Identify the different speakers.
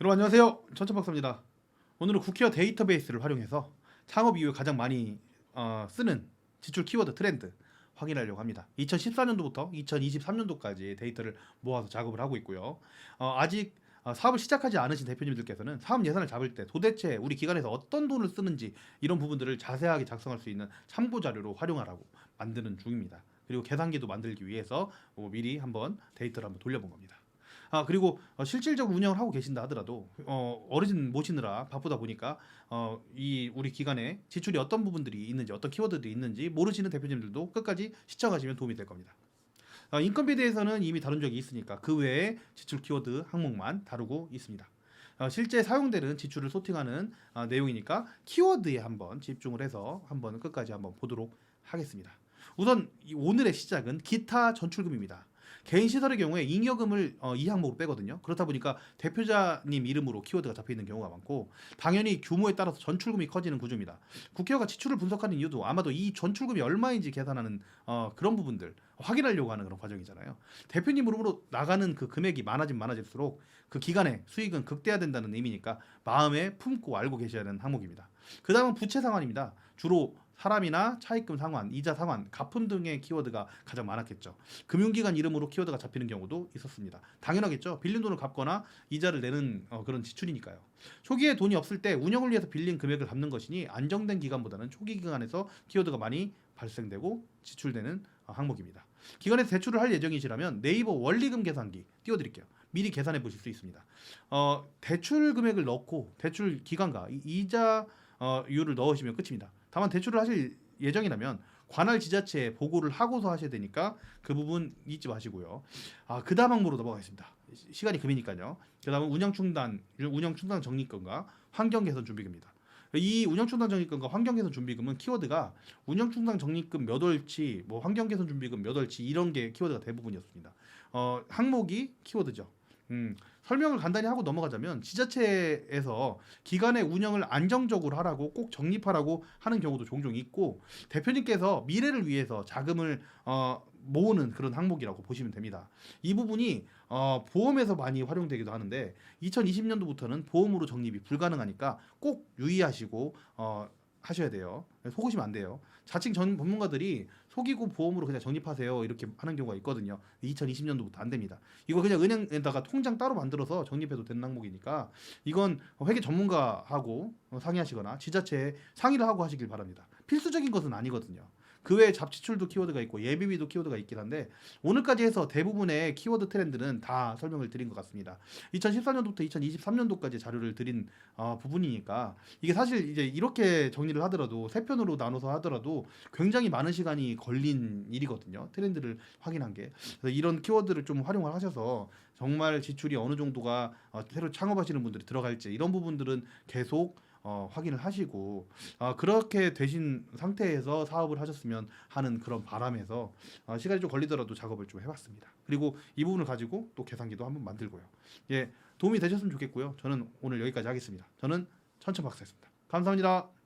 Speaker 1: 여러분 안녕하세요. 천천박사입니다. 오늘은 국회어 데이터베이스를 활용해서 창업 이후에 가장 많이 어, 쓰는 지출 키워드 트렌드 확인하려고 합니다. 2014년도부터 2023년도까지 데이터를 모아서 작업을 하고 있고요. 어, 아직 어, 사업을 시작하지 않으신 대표님들께서는 사업 예산을 잡을 때 도대체 우리 기관에서 어떤 돈을 쓰는지 이런 부분들을 자세하게 작성할 수 있는 참고 자료로 활용하라고 만드는 중입니다. 그리고 계산기도 만들기 위해서 어, 미리 한번 데이터를 한번 돌려본 겁니다. 아 그리고 어, 실질적으로 운영을 하고 계신다 하더라도 어, 어르신 모시느라 바쁘다 보니까 어, 이 우리 기관에 지출이 어떤 부분들이 있는지 어떤 키워드들이 있는지 모르시는 대표님들도 끝까지 시청하시면 도움이 될 겁니다. 어, 인건비에 대해서는 이미 다룬 적이 있으니까 그 외에 지출 키워드 항목만 다루고 있습니다. 어, 실제 사용되는 지출을 소팅하는 어, 내용이니까 키워드에 한번 집중을 해서 한번 끝까지 한번 보도록 하겠습니다. 우선 이 오늘의 시작은 기타 전출금입니다. 개인 시설의 경우에 잉여금을 어, 이 항목으로 빼거든요. 그렇다 보니까 대표자님 이름으로 키워드가 잡혀 있는 경우가 많고 당연히 규모에 따라서 전출금이 커지는 구조입니다. 국회가 지출을 분석하는 이유도 아마도 이 전출금이 얼마인지 계산하는 어, 그런 부분들 확인하려고 하는 그런 과정이잖아요. 대표님 이름으로 나가는 그 금액이 많아지면 많아질수록 그 기간의 수익은 극대화된다는 의미니까 마음에 품고 알고 계셔야 하는 항목입니다. 그 다음은 부채 상환입니다. 주로 사람이나 차입금 상환, 이자 상환, 가품 등의 키워드가 가장 많았겠죠. 금융기관 이름으로 키워드가 잡히는 경우도 있었습니다. 당연하겠죠. 빌린 돈을 갚거나 이자를 내는 어, 그런 지출이니까요. 초기에 돈이 없을 때 운영을 위해서 빌린 금액을 갚는 것이니 안정된 기간보다는 초기 기간에서 키워드가 많이 발생되고 지출되는 어, 항목입니다. 기관에서 대출을 할 예정이시라면 네이버 원리금 계산기 띄워드릴게요. 미리 계산해 보실 수 있습니다. 어, 대출 금액을 넣고 대출 기간과 이- 이자 어, 이율을 넣으시면 끝입니다. 다만 대출을 하실 예정이라면 관할 지자체에 보고를 하고서 하셔야 되니까 그 부분 잊지 마시고요. 아, 그 다음 항목으로 넘어가겠습니다. 시- 시간이 금이니까요. 그 다음은 운영 충당, 운영 충당 적립금과 환경 개선 준비금입니다. 이 운영 충당 적립금과 환경 개선 준비금은 키워드가 운영 충당 적립금 몇 월치, 뭐 환경 개선 준비금 몇 월치 이런 게 키워드가 대부분이었습니다. 어, 항목이 키워드죠. 음, 설명을 간단히 하고 넘어가자면 지자체에서 기관의 운영을 안정적으로 하라고 꼭 적립하라고 하는 경우도 종종 있고 대표님께서 미래를 위해서 자금을 어, 모으는 그런 항목이라고 보시면 됩니다. 이 부분이 어, 보험에서 많이 활용되기도 하는데 2020년도부터는 보험으로 적립이 불가능하니까 꼭 유의하시고 어, 하셔야 돼요. 속으시면 안 돼요. 자칭 전 전문가들이 속이고 보험으로 그냥 적립하세요 이렇게 하는 경우가 있거든요. 2020년도부터 안 됩니다. 이거 그냥 은행에다가 통장 따로 만들어서 적립해도 되는 항목이니까 이건 회계 전문가하고 어, 상의하시거나 지자체에 상의를 하고 하시길 바랍니다. 필수적인 것은 아니거든요. 그 외에 잡지출도 키워드가 있고 예비비도 키워드가 있긴 한데 오늘까지 해서 대부분의 키워드 트렌드는 다 설명을 드린 것 같습니다. 2014년도부터 2023년도까지 자료를 드린 어, 부분이니까 이게 사실 이제 이렇게 정리를 하더라도 세 편으로 나눠서 하더라도 굉장히 많은 시간이 걸린 일이거든요. 트렌드를 확인한 게 그래서 이런 키워드를 좀 활용을 하셔서 정말 지출이 어느 정도가 어, 새로 창업하시는 분들이 들어갈지 이런 부분들은 계속 어, 확인을 하시고 어, 그렇게 되신 상태에서 사업을 하셨으면 하는 그런 바람에서 어, 시간이 좀 걸리더라도 작업을 좀 해봤습니다. 그리고 이 부분을 가지고 또 계산기도 한번 만들고요. 예, 도움이 되셨으면 좋겠고요. 저는 오늘 여기까지 하겠습니다. 저는 천천 박사였습니다. 감사합니다.